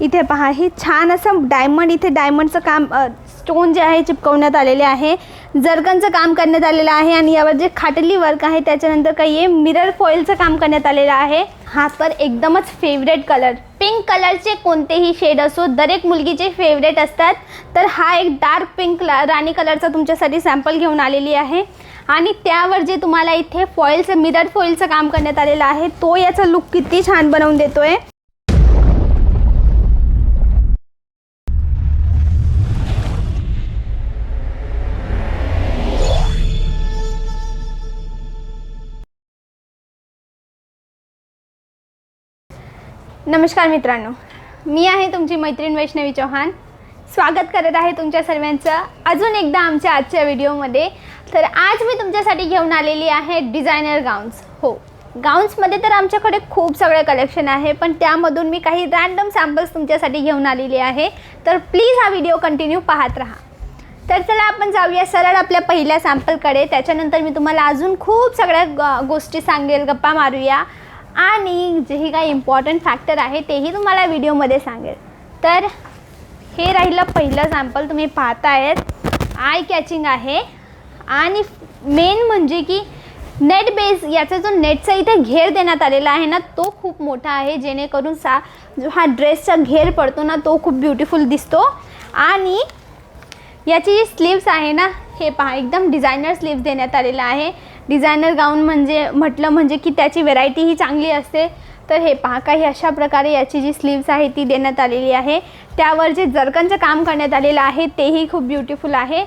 इथे पहा हे छान असं डायमंड इथे डायमंडचं काम स्टोन जे आहे चिपकवण्यात आलेले आहे. जर्गनचं काम करण्यात आलेलं आहे आणि यावर जे खाटली वर्क आहे त्याच्यानंतर काही आहे मिरर फॉईलचं काम करण्यात आलेलं आहे. हा तर एकदमच फेवरेट कलर पिंक कलरचे कोणतेही शेड असो दरेक मुलगीचे फेवरेट असतात. तर हा एक डार्क पिंक राणी कलरचा तुमच्यासाठी सॅम्पल घेऊन आलेली आहे. आणि त्यावर जे तुम्हाला इथे फॉईलचं मिरर फॉईलचं काम करण्यात आलेलं आहे तो याचा लुक किती छान बनवून देतोय. नमस्कार मित्रांनो. मी आहे तुमची मैत्रीण वैष्णवी चौहान. स्वागत करत आहे तुमच्या सर्वांचं अजून एकदा आमच्या आजच्या व्हिडिओमध्ये. तर आज मी तुमच्यासाठी घेऊन आलेली आहे डिझायनर गाऊन्स. हो गाऊन्समध्ये तर आमच्याकडे खूप सगळं कलेक्शन आहे पण त्यामधून मी काही रॅन्डम सॅम्पल्स तुमच्यासाठी घेऊन आलेली आहे. तर प्लीज हा व्हिडिओ कंटिन्यू पाहत राहा. तर चला आपण जाऊया सरळ आपल्या पहिल्या सॅम्पलकडे. त्याच्यानंतर मी तुम्हाला अजून खूप सगळ्या ग- गोष्टी सांगेल गप्पा मारूया. आणि जेही काही इम्पॉर्टंट फॅक्टर आहे तेही तुम्हाला व्हिडिओमध्ये सांगेल. तर हे राहिलं पहिलं सॅम्पल तुम्ही पाहतायत. आय कॅचिंग आहे. आणि मेन म्हणजे की नेट बेस याचा जो नेटचा इथे घेर देण्यात आलेला आहे ना तो खूप मोठा आहे. जेणेकरून सा जो हा ड्रेसचा घेर पडतो ना तो खूप ब्युटिफुल दिसतो. आणि याची जी स्लीव्स आहे ना हे पहा एकदम डिझायनर स्लीव्स देण्यात आलेलं आहे. डिझायनर गाऊन म्हणजे म्हटलं म्हणजे की त्याची व्हेरायटी ही चांगली असते. तर हे पहा काही अशा प्रकारे याची जी स्लीव्स आहे ती देण्यात आलेली आहे. त्यावर जे जरकनचं काम करण्यात आलेलं आहे तेही खूप ब्युटिफुल आहे.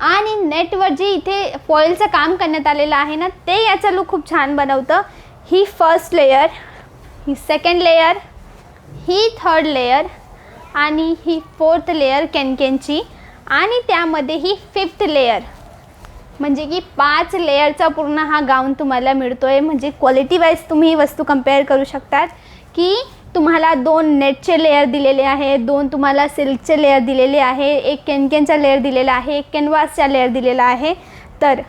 आणि नेटवर जे इथे फॉईलचं काम करण्यात आलेलं आहे ना ते याचा लुक खूप छान बनवतं. ही फर्स्ट लेयर ही सेकंड लेयर ही थर्ड लेयर आणि ही फोर्थ लेयर कॅनकेनची. आणि त्यामध्ये ही फिफ्थ लेयर म्हणजे की पाच लेयरचा पूर्ण हा गाऊन तुम्हाला मिळतो आहे म्हणजे क्वालिटी वाईज तुम्ही ही वस्तू कंपेअर करू शकतात की तुम्हाला दोन नेटचे लेयर दिलेले आहे दोन तुम्हाला सिल्कचे लेअर दिलेले आहे एक केनकेनचा लेअर दिलेला आहे एक कॅनव्हासचा लेयर दिलेला आहे. तर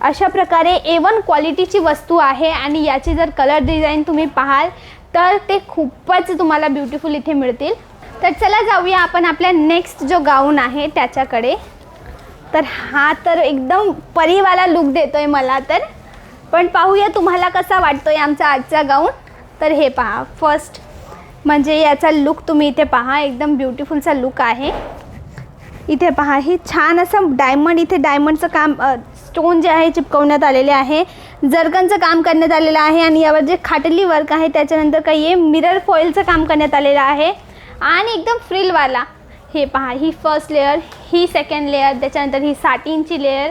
अशा प्रकारे ए वन क्वालिटीची वस्तू आहे आणि याची जर कलर डिझाईन तुम्ही पाहाल तर ते खूपच तुम्हाला ब्युटिफुल इथे मिळतील. तर चला जाऊया आपण आपल्या नेक्स्ट जो गाऊन आहे त्याच्याकडे. तर हा तर एकदम परीवाला लुक देतोय मला तर. पण पाहूया तुम्हाला कसा वाटतोय आमचा आजचा गाऊन तर हे पहा फर्स्ट म्हणजे याचा लुक तुम्ही इथे पहा एकदम ब्युटिफुलचा लुक आहे. इथे पहा हे छान असं डायमंड इथे डायमंडचं काम स्टोन जे आहे चिपकवण्यात आलेले आहे. जरकनचं काम करण्यात आलेलं आहे आणि यावर जे खाटली वर्क आहे त्याच्यानंतर काही आहे मिरर फॉईलचं काम करण्यात आलेलं आहे. आणि एकदम फ्रिलवाला हे पहा ही फर्स्ट लेअर ही सेकंड लेअर त्याच्यानंतर ही साटींची लेअर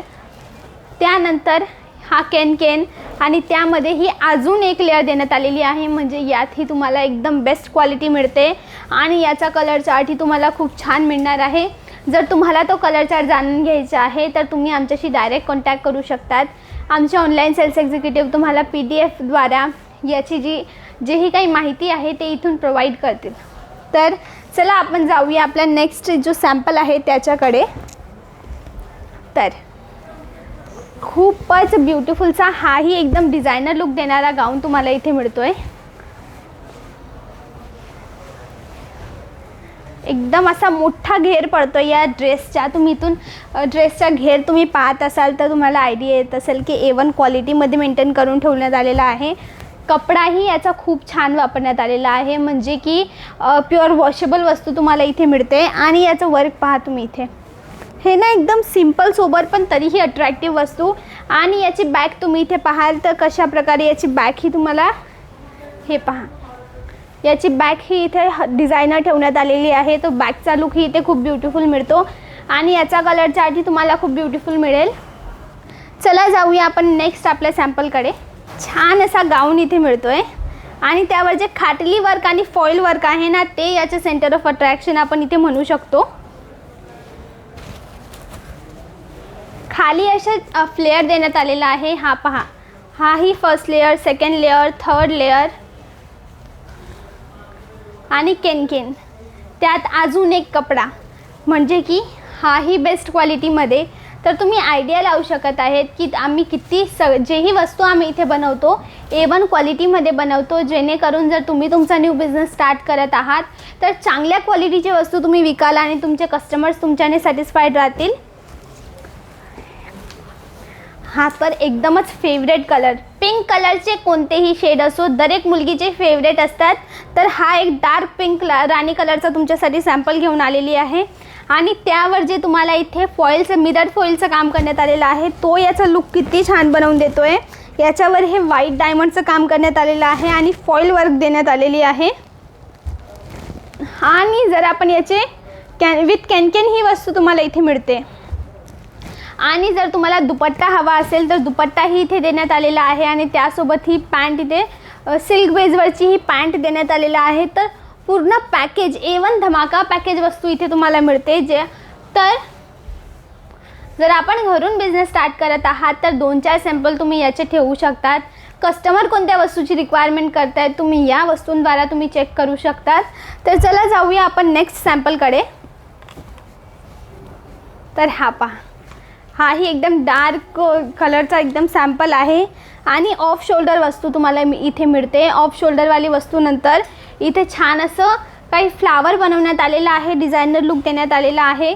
त्यानंतर हा केन केन आणि त्यामध्ये ही अजून एक लेअर देण्यात आलेली आहे म्हणजे यात ही तुम्हाला एकदम बेस्ट क्वालिटी मिळते. आणि याचा कलर चार्ट ही तुम्हाला खूप छान मिळणार आहे. जर तुम्हाला तो कलर चार्ट जाणून घ्यायचा आहे तर तुम्ही आमच्याशी डायरेक्ट कॉन्टॅक्ट करू शकतात. आमचे ऑनलाईन सेल्स एक्झिक्युटिव्ह तुम्हाला पी डी एफद्वारा याची जी जेही काही माहिती आहे ते इथून प्रोव्हाइड करतील. तर चला आपण जाऊया आपला नेक्स्ट जो सॅम्पल आहे त्याच्याकडे. तर खूपच ब्युटिफुलचा हाही एकदम डिझायनर लुक देणारा गाऊन तुम्हाला इथे मिळतोय. एकदम असा मोठा घेर पडतो या ड्रेसच्या तुम्ही इथून ड्रेसचा घेर तुम्ही पाहत असाल तर तुम्हाला आयडिया येत असेल की ए वन क्वालिटीमध्ये मेंटेन करून ठेवण्यात आलेला आहे. कपडाही याचा खूप छान वापरण्यात आलेला आहे. म्हणजे की प्युअर वॉशेबल वस्तू तुम्हाला इथे मिळते आणि याचं वर्क पहा तुम्ही इथे. हे ना एकदम सिंपल सोबर पण तरीही अट्रॅक्टिव्ह वस्तू. आणि याची बॅग तुम्ही इथे पाहाल तर कशा प्रकारे याची बॅग ही तुम्हाला हे पहा. याची बॅग ही इथे डिझायनर ठेवण्यात आलेली आहे. तो बॅगचा लुक ही इथे खूप ब्युटिफुल मिळतो. आणि याचा कलरच्या आधी तुम्हाला खूप ब्युटिफुल मिळेल. चला जाऊया आपण नेक्स्ट आपल्या सॅम्पलकडे छान असा गाऊन इथे मिळतोय. आणि त्यावर जे खाटली वर्क आणि फॉईल वर्क आहे ना ते याचे सेंटर ऑफ अट्रॅक्शन आपण इथे म्हणू शकतो. खाली असे फ्लेअर देण्यात आलेला आहे. हा पहा. हा ही first layer second layer third layer आणि केनकेन त्यात अजून एक कपडा. म्हणजे की हाही बेस्ट क्वालिटीमध्ये तर तुम्ही आयडिया लावू शकत आहेत की आम्ही किती स जेही वस्तू आम्ही इथे बनवतो ए वन क्वालिटीमध्ये बनवतो जेणेकरून जर तुम्ही तुमचा न्यू बिझनेस स्टार्ट करत आहात तर चांगल्या क्वालिटीची वस्तू तुम्ही विकाल आणि तुमचे कस्टमर्स तुमच्याने सॅटिस्फाईड राहतील. हा तर एकदमच फेवरेट कलर पिंक कलरचे कोणतेही शेड असो दरेक मुलगीचे फेवरेट असतात. तर हा एक डार्क पिंक राणी कलरचा तुमच्यासाठी सॅम्पल घेऊन आलेली आहे. आणि त्यावर जे तुम्हाला इथे फॉईलचं मिरर फॉईलचं काम करण्यात आलेलं आहे तो याचा लुक किती छान बनवून देतो आहे याच्यावर हे व्हाईट डायमंडचं काम करण्यात आलेलं आहे आणि फॉईल वर्क देण्यात आलेली आहे. आणि जर आपण याचे कॅन विथ कॅनकॅन ही वस्तू तुम्हाला इथे मिळते. आणि जर तुम्हाला दुपट्टा हवा असेल तर दुपट्टाही इथे देण्यात आलेला आहे आणि त्यासोबत ही पॅन्ट इथे सिल्क बेजवरची ही पॅन्ट देण्यात आलेलं आहे. तर पूर्ण पॅकेज ए वन धमाका पॅकेज वस्तू इथे तुम्हाला मिळते जे तर जर आपण घरून बिझनेस स्टार्ट करत आहात तर दोन चार सॅम्पल तुम्ही याचे ठेवू शकतात. कस्टमर कोणत्या वस्तूची रिक्वायरमेंट करतायत तुम्ही या वस्तूंद्वारा तुम्ही चेक करू शकतात. तर चला जाऊया आपण नेक्स्ट सॅम्पलकडे तर हा पहा. हाही एकदम डार्क कलरचा एकदम सॅम्पल आहे. आणि ऑफ शोल्डर वस्तू तुम्हाला इथे मिळते. ऑफ शोल्डरवाली वस्तू नंतर इथे छान असं काही फ्लावर बनवण्यात आलेलं आहे डिझायनर लुक देण्यात आलेला आहे.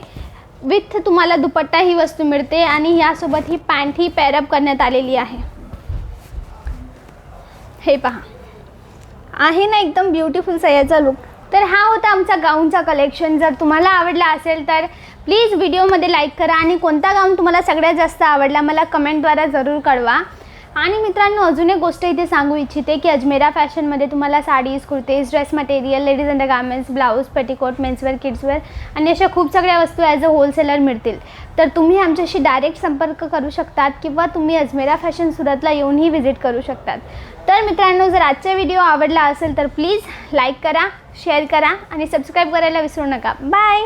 विथ तुम्हाला दुपट्टा ही वस्तू मिळते आणि यासोबत ही पॅन्ट ही पॅरअप करण्यात आलेली आहे. हे पहा. आहे ना एकदम ब्युटिफुल सह्याचा लुक तर हा होता आमचा गाऊनचा कलेक्शन जर तुम्हाला आवडला असेल तर प्लीज व्हिडिओमध्ये लाईक करा आणि कोणता गाऊन तुम्हाला सगळ्यात जास्त आवडला मला कमेंटद्वारा जरूर कळवा. आणि मित्रांनो अजून एक गोष्ट इथे सांगू इच्छिते की अजमेरा फॅशनमध्ये तुम्हाला sarees kurtis dress material ladies undergarments blouse petticoat menswear kidswear आणि अशा खूप सगळ्या वस्तू ॲज अ होलसेलर मिळतील. तर तुम्ही आमच्याशी डायरेक्ट संपर्क करू शकतात किंवा तुम्ही अजमेरा फॅशन सुरतला येऊनही व्हिजिट करू शकतात. तर मित्रांनो जर आजचा व्हिडिओ आवडला असेल तर प्लीज लाईक करा शेअर करा आणि सबस्क्राईब करायला विसरू नका. बाय